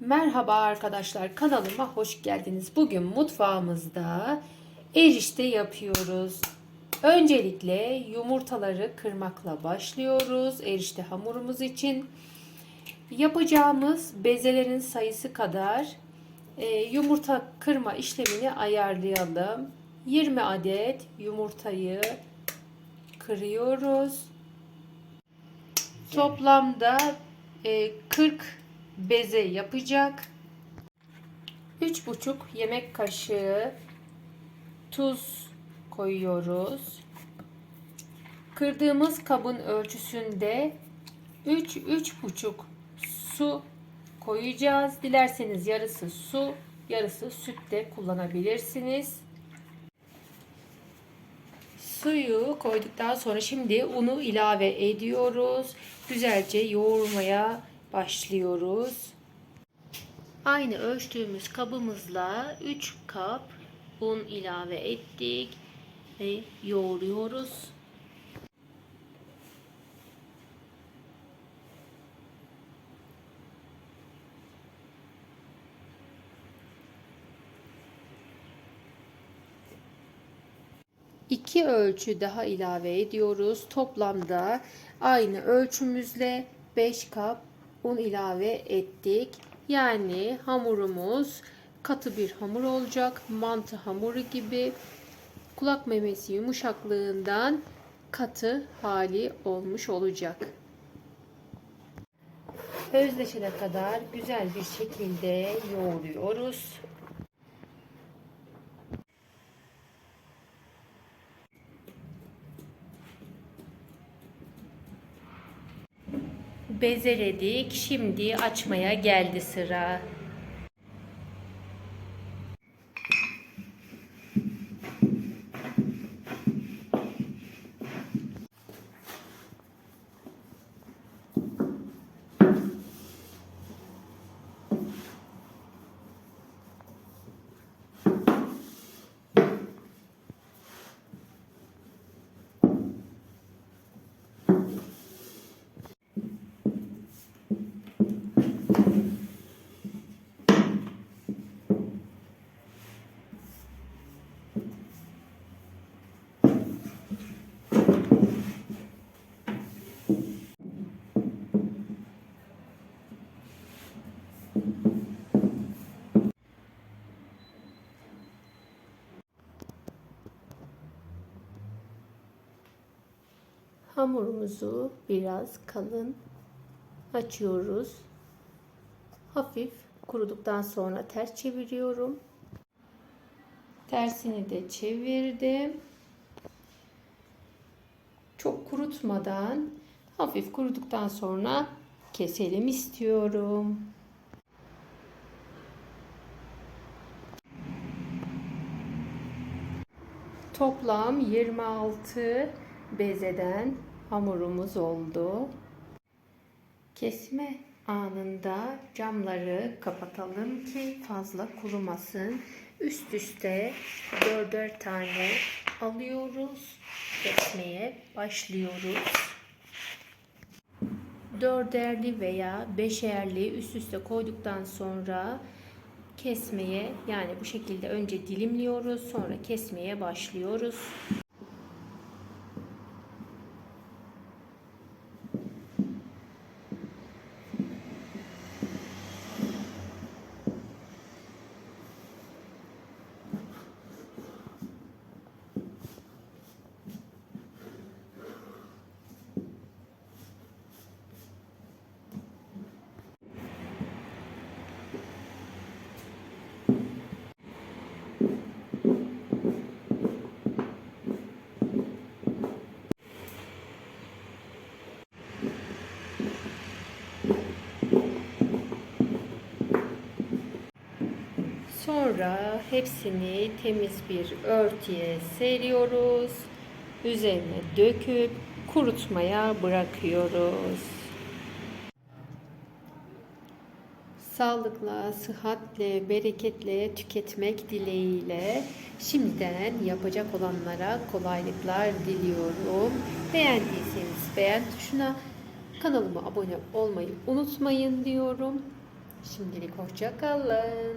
Merhaba arkadaşlar kanalıma hoş geldiniz. Bugün mutfağımızda erişte yapıyoruz. Öncelikle yumurtaları kırmakla başlıyoruz erişte hamurumuz için. Yapacağımız bezelerin sayısı kadar e, yumurta kırma işlemini ayarlayalım. 20 adet yumurtayı kırıyoruz. Toplamda e, 40 beze yapacak. 3,5 yemek kaşığı tuz koyuyoruz. Kırdığımız kabın ölçüsünde 3 3,5 su koyacağız. Dilerseniz yarısı su, yarısı süt de kullanabilirsiniz. Suyu koyduktan sonra şimdi unu ilave ediyoruz. Güzelce yoğurmaya başlıyoruz. Aynı ölçtüğümüz kabımızla 3 kap un ilave ettik ve yoğuruyoruz. İki ölçü daha ilave ediyoruz. Toplamda aynı ölçümüzle 5 kap un ilave ettik. Yani hamurumuz katı bir hamur olacak. Mantı hamuru gibi kulak memesi yumuşaklığından katı hali olmuş olacak. Özleşene kadar güzel bir şekilde yoğuruyoruz. Bezeledik. Şimdi açmaya geldi sıra. Hamurumuzu biraz kalın açıyoruz. Hafif kuruduktan sonra ters çeviriyorum. Tersini de çevirdim. Çok kurutmadan hafif kuruduktan sonra keselim istiyorum. Toplam 26 bezeden hamurumuz oldu. Kesme anında camları kapatalım ki fazla kurumasın. Üst üste dörder tane alıyoruz. Kesmeye başlıyoruz. Dörderli veya beşerli üst üste koyduktan sonra kesmeye yani bu şekilde önce dilimliyoruz sonra kesmeye başlıyoruz. Sonra hepsini temiz bir örtüye seriyoruz. Üzerine döküp kurutmaya bırakıyoruz. Sağlıkla, sıhhatle, bereketle tüketmek dileğiyle şimdiden yapacak olanlara kolaylıklar diliyorum. Beğendiyseniz beğen tuşuna kanalıma abone olmayı unutmayın diyorum. Şimdilik hoşça kalın.